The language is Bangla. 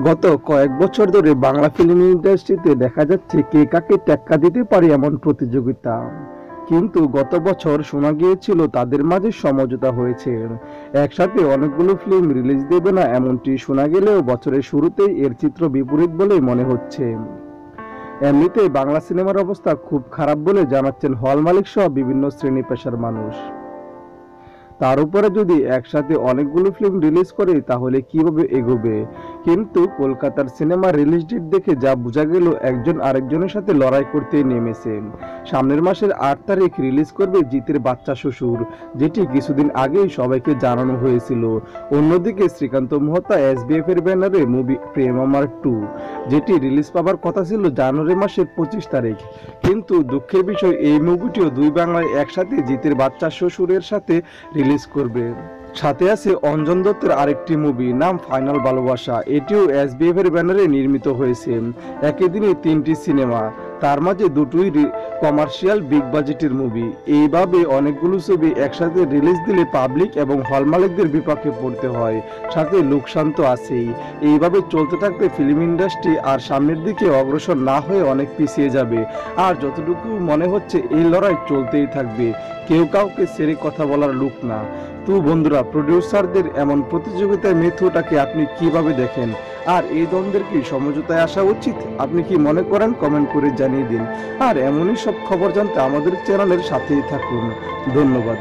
গত কয়েক বছর ধরে বাংলা ফিল্ম ইন্ডাস্ট্রিতে দেখা যাচ্ছে কে কাকে টেক্কা দিতে পারে এমন প্রতিযোগিতা। কিন্তু গত বছর শোনা গিয়েছিল তাদের মাঝে সমঝোতা হয়েছে। একসাথে অনেকগুলো ফিল্ম রিলিজ দেবে না এমনটি শোনা গেলেও বছরের শুরুতেই এর চিত্র বিপরীত বলেই মনে হচ্ছে। এমনিতে বাংলা সিনেমার অবস্থা খুব খারাপ বলে জানাচ্ছেন হল মালিক সহ বিভিন্ন শ্রেণি পেশার মানুষ। তার উপরে যদি একসাথে অনেকগুলো ফিল্ম রিলিজ করে, তাহলে কীভাবে এগোবে? কিন্তু কলকাতার সিনেমা রিলিজ ডেট দেখে যা বোঝা গেল, একজন আরেকজনের সাথে লড়াই করতে নেমেছে সামনের মাসের আট তারিখ রিলিজ করবে জিতের বাচ্চা শ্বশুর, যেটি কিছুদিন আগেই সবাইকে জানানো হয়েছিল। অন্যদিকে শ্রীকান্ত মোহতা এসবিএফ এর ব্যানারে মুভি প্রেম আমার টু যেটি রিলিজ পাবার কথা ছিল জানুয়ারি মাসের পঁচিশ তারিখ। কিন্তু দুঃখের বিষয়, এই মুভিটিও দুই বাংলায় একসাথে জিতের বাচ্চা শ্বশুরের সাথে রিলিজ করবে। সাথে আছে অঞ্জন দত্তের আরেকটি মুভি নাম ফাইনাল ভালোবাসা। এটিও এসবিএফ এর ব্যানারে নির্মিত হয়েছে। একই দিনে তিনটি সিনেমা তার মাঝে দুটোই কমার্শিয়াল বিগ বাজেটের মুভি এইভাবে অনেকগুলো ছবি একসাথে রিলিজ দিলে পাবলিক এবং হল মালিকদের বিপক্ষে পড়তে হয়। সাথে লোকসান তো আছেই। এইভাবে চলতে থাকতে ফিল্ম ইন্ডাস্ট্রি আর সামনের দিকে অগ্রসর না হয়ে অনেক পিছিয়ে যাবে। আর যতটুকু মনে হচ্ছে এই লড়াই চলতেই থাকবে। কেউ কাউকে সেরে কথা বলার লোক না। তো বন্ধুরা প্রডিউসারদের এমন প্রতিযোগিতায় মেথুটাকে আপনি কীভাবে দেখেন? আর এই দ্বন্দ্বের কি সমঝোতায় আসা উচিত? আপনি কি মনে করেন? কমেন্ট করে জানিয়ে দিন। আর এমনই সব খবর জানতে আমাদের চ্যানেলের সাথেই থাকুন। ধন্যবাদ।